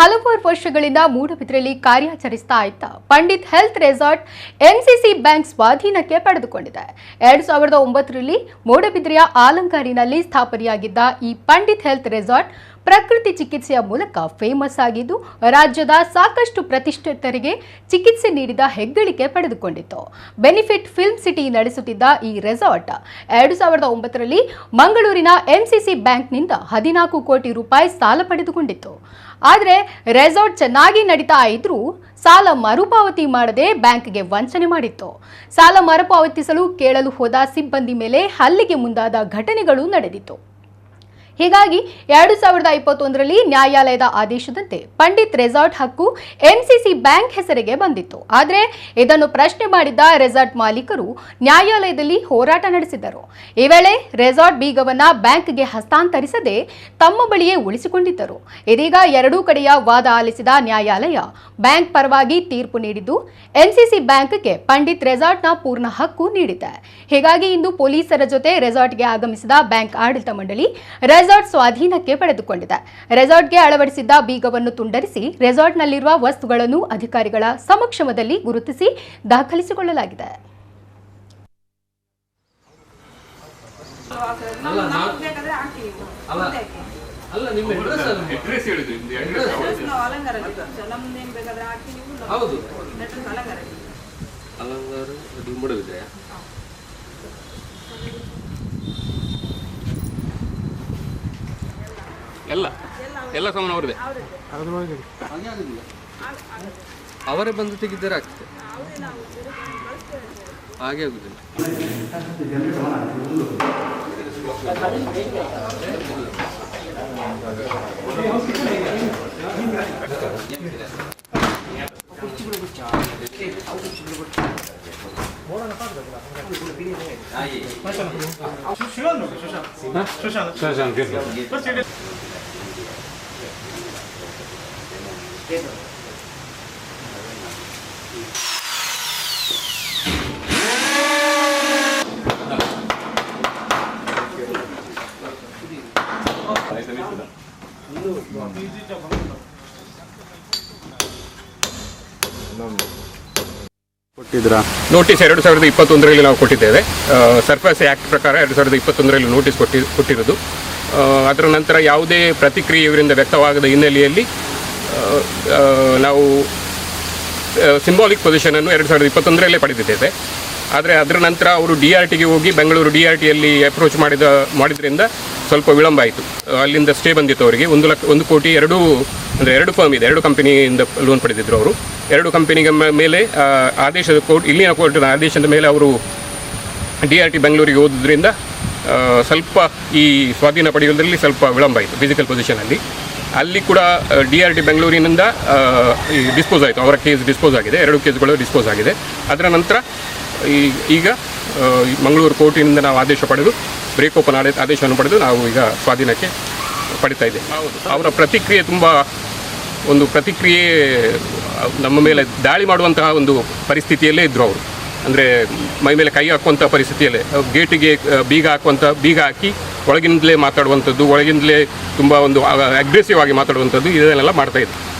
ಹಲವಾರು ವರ್ಷಗಳಿಂದ ಮೂಡಬಿದ್ರೆಯಲ್ಲಿ ಕಾರ್ಯಾಚರಿಸ್ತಾ ಇದ್ದ Pandit health resort NCC bank ಸ್ವಾಧೀನಕ್ಕೆ ಪಡೆದುಕೊಂಡಿದೆ. ಎರಡ್ ಸಾವಿರದ ಒಂಬತ್ತರಲ್ಲಿ ಮೂಡಬಿದ್ರೆಯ ಆಲಂಕಾರಿನಲ್ಲಿ ಸ್ಥಾಪನೆಯಾಗಿದ್ದ ಈ ಪಂಡಿತ್ ಹೆಲ್ತ್ ರೆಸಾರ್ಟ್ ಪ್ರಕೃತಿ ಚಿಕಿತ್ಸೆಯ ಮೂಲಕ ಫೇಮಸ್ ಆಗಿದ್ದು, ರಾಜ್ಯದ ಸಾಕಷ್ಟು ಪ್ರತಿಷ್ಠಿತರಿಗೆ ಚಿಕಿತ್ಸೆ ನೀಡಿದ ಹೆಗ್ಗಳಿಕೆ ಪಡೆದುಕೊಂಡಿತ್ತು. ಬೆನಿಫಿಟ್ ಫಿಲ್ಮ್ ಸಿಟಿ ನಡೆಸುತ್ತಿದ್ದ ಈ ರೆಸಾರ್ಟ್ ಎರಡು ಸಾವಿರದ ಒಂಬತ್ತರಲ್ಲಿ ಮಂಗಳೂರಿನ ಎಂಸಿಸಿ ಬ್ಯಾಂಕ್ನಿಂದ ಹದಿನಾಲ್ಕು ಕೋಟಿ ರೂಪಾಯಿ ಸಾಲ ಪಡೆದುಕೊಂಡಿತ್ತು. ಆದರೆ ರೆಸಾರ್ಟ್ ಚೆನ್ನಾಗಿ ನಡೀತಾ ಇದ್ರೂ ಸಾಲ ಮರುಪಾವತಿ ಮಾಡದೆ ಬ್ಯಾಂಕ್ಗೆ ವಂಚನೆ ಮಾಡಿತ್ತು. ಸಾಲ ಮರುಪಾವತಿಸಲು ಕೇಳಲು ಹೋದ ಸಿಬ್ಬಂದಿ ಮೇಲೆ ಹಲ್ಲಿಗೆ ಮುಂದಾದ ಘಟನೆಗಳು ನಡೆದಿತ್ತು. ಹೀಗಾಗಿ ಎರಡು ಸಾವಿರದ ಇಪ್ಪತ್ತೊಂದರಲ್ಲಿ ನ್ಯಾಯಾಲಯದ ಆದೇಶದಂತೆ ಪಂಡಿತ್ ರೆಸಾರ್ಟ್ ಹಕ್ಕು ಎಂಸಿಸಿ ಬ್ಯಾಂಕ್ ಹೆಸರಿಗೆ ಬಂದಿತ್ತು. ಆದರೆ ಇದನ್ನು ಪ್ರಶ್ನೆ ಮಾಡಿದ್ದ ರೆಸಾರ್ಟ್ ಮಾಲೀಕರು ನ್ಯಾಯಾಲಯದಲ್ಲಿ ಹೋರಾಟ ನಡೆಸಿದ್ದರು ಈ ವೇಳೆ ರೆಸಾರ್ಟ್ ಬೀಗವನ್ನ ಬ್ಯಾಂಕ್ಗೆ ಹಸ್ತಾಂತರಿಸದೆ ತಮ್ಮ ಬಳಿಯೇ ಉಳಿಸಿಕೊಂಡಿದ್ದರು. ಇದೀಗ ಎರಡೂ ಕಡೆಯ ವಾದ ಆಲಿಸಿದ ನ್ಯಾಯಾಲಯ ಬ್ಯಾಂಕ್ ಪರವಾಗಿ ತೀರ್ಪು ನೀಡಿದ್ದು, ಎನ್ಸಿಸಿ ಬ್ಯಾಂಕ್ಗೆ ಪಂಡಿತ್ ರೆಸಾರ್ಟ್ನ ಪೂರ್ಣ ಹಕ್ಕು ನೀಡಿದೆ. ಹೀಗಾಗಿ ಇಂದು ಪೊಲೀಸರ ಜೊತೆ ರೆಸಾರ್ಟ್ಗೆ ಆಗಮಿಸಿದ ಬ್ಯಾಂಕ್ ಆಡಳಿತ ಮಂಡಳಿ ರೆಸಾರ್ಟ್ ಸ್ವಾಧೀನಕ್ಕೆ ಪಡೆದುಕೊಂಡಿದೆ. ರೆಸಾರ್ಟ್ಗೆ ಅಳವಡಿಸಿದ್ದ ಬೀಗವನ್ನು ತುಂಡರಿಸಿ ರೆಸಾರ್ಟ್ನಲ್ಲಿರುವ ವಸ್ತುಗಳನ್ನು ಅಧಿಕಾರಿಗಳ ಸಮಕ್ಷಮದಲ್ಲಿ ಗುರುತಿಸಿ ದಾಖಲಿಸಿಕೊಳ್ಳಲಾಗಿದೆ. ಅಲ್ಲ, ನಿಮ್ಮ ಅಡ್ರೆಸ್ ಅಲ್ಲ. ಅಡ್ರೆಸ್ ಹೇಳಿದ್ದು ನಿಮ್ದು ಅಡ್ರೆಸ್ Address ನಾವು ಅಲಂಕಾರ ನಮ್ದೇನ್ ಬೇಕಾದ್ರೆ ಹಾಕಿ ನೀವು ಹೌದು. ಅಡ್ರೆಸ್ ಅಲಂಕಾರ ಅಲಂಗಾರ ಅದು ಎಲ್ಲ ಎಲ್ಲ ಸಾಮಾನು ಅವ್ರದ್ದೇ ಅವರೇ ಬಂದು ತೆಗಿದ್ದರೆ ಆಗ್ತದೆ ಹಾಗೆ ಆಗುದಿಲ್ಲ ಕೊಟ್ಟಿದ್ರಾ ನೋಟಿಸ್ ಎರಡು ಸಾವಿರದ ಇಪ್ಪತ್ತೊಂದರಲ್ಲಿ ನಾವು ಕೊಟ್ಟಿದ್ದೇವೆ. ಸರ್ಫಸ್ ಆ್ಯಕ್ಟ್ ಪ್ರಕಾರ ಎರಡು ಸಾವಿರದ ಇಪ್ಪತ್ತೊಂದರಲ್ಲಿ ನೋಟಿಸ್ ಕೊಟ್ಟಿ ಕೊಟ್ಟಿರೋದು. ಅದರ ನಂತರ ಯಾವುದೇ ಪ್ರತಿಕ್ರಿಯೆ ಇವರಿಂದ ವ್ಯಕ್ತವಾಗದ ಹಿನ್ನೆಲೆಯಲ್ಲಿ ನಾವು ಸಿಂಬಾಲಿಕ್ ಪೊಸಿಷನನ್ನು ಎರಡು ಸಾವಿರದ ಇಪ್ಪತ್ತೊಂದರಲ್ಲೇ ಪಡೆದಿದ್ದೇವೆ. ಆದರೆ ಅದರ ನಂತರ ಅವರು ಡಿ ಆರ್ ಟಿಗೆ ಹೋಗಿ ಬೆಂಗಳೂರು ಡಿ ಆರ್ ಟಿಯಲ್ಲಿ ಅಪ್ರೋಚ್ ಮಾಡಿದ, ಮಾಡಿದ್ರಿಂದ ಸ್ವಲ್ಪ ವಿಳಂಬ ಆಯಿತು. ಅಲ್ಲಿಂದ ಸ್ಟೇ ಬಂದಿತ್ತು ಅವರಿಗೆ. ಒಂದು ಲಕ್ಷ, ಒಂದು ಕೋಟಿ ಎರಡು, ಅಂದರೆ ಎರಡು ಫರ್ಮ್ ಇದೆ. ಎರಡು ಕಂಪನಿಯಿಂದ ಲೋನ್ ಪಡೆದಿದ್ದರು ಅವರು. ಎರಡು ಕಂಪನಿಗೆ ಮೇಲೆ ಆದೇಶದ ಕೋರ್ಟ್, ಇಲ್ಲಿನ ಕೋರ್ಟಿನ ಆದೇಶದ ಮೇಲೆ ಅವರು ಡಿ ಆರ್ ಟಿ ಬೆಂಗಳೂರಿಗೆ ಹೋದ್ರಿಂದ ಸ್ವಲ್ಪ ಈ ಸ್ವಾಧೀನ ಪಡೆಯುವುದರಲ್ಲಿ ಸ್ವಲ್ಪ ವಿಳಂಬ ಆಯಿತು ಫಿಸಿಕಲ್ ಪೊಸಿಷನಲ್ಲಿ ಅಲ್ಲಿ. ಕೂಡ ಡಿ ಆರ್ ಡಿ ಬೆಂಗಳೂರಿನಿಂದ ಈ ಡಿಸ್ಪೋಸ್ ಆಯಿತು. ಅವರ ಕೇಸ್ ಡಿಸ್ಪೋಸ್ ಆಗಿದೆ. ಎರಡು ಕೇಸ್ಗಳು ಡಿಸ್ಪೋಸ್ ಆಗಿದೆ. ಅದರ ನಂತರ ಈ ಈಗ ಮಂಗಳೂರು ಕೋರ್ಟಿನಿಂದ ನಾವು ಆದೇಶ ಪಡೆದು ಬ್ರೇಕ್ ಓಪನ್ ಆಡ ಆದೇಶವನ್ನು ಪಡೆದು ನಾವು ಈಗ ಸ್ವಾಧೀನಕ್ಕೆ ಪಡಿತಾ ಇದ್ದೆ ಅವರ ಪ್ರತಿಕ್ರಿಯೆ ತುಂಬ ಒಂದು ಪ್ರತಿಕ್ರಿಯೆ ನಮ್ಮ ಮೇಲೆ ದಾಳಿ ಮಾಡುವಂತಹ ಒಂದು ಪರಿಸ್ಥಿತಿಯಲ್ಲೇ ಇದ್ದರು ಅವರು. ಅಂದರೆ ಮೈ ಮೇಲೆ ಕೈ ಹಾಕುವಂಥ ಪರಿಸ್ಥಿತಿಯಲ್ಲೇ ಗೇಟಿಗೆ ಬೀಗ ಹಾಕುವಂಥ ಬೀಗ ಹಾಕಿ ಒಳಗಿಂದಲೇ ಮಾತಾಡುವಂಥದ್ದು, ಒಳಗಿಂದಲೇ ತುಂಬ ಒಂದು ಅಗ್ರೆಸಿವ್ ಆಗಿ ಮಾತಾಡುವಂಥದ್ದು ಇದನ್ನೆಲ್ಲ ಮಾಡ್ತಾ ಇದ್ರು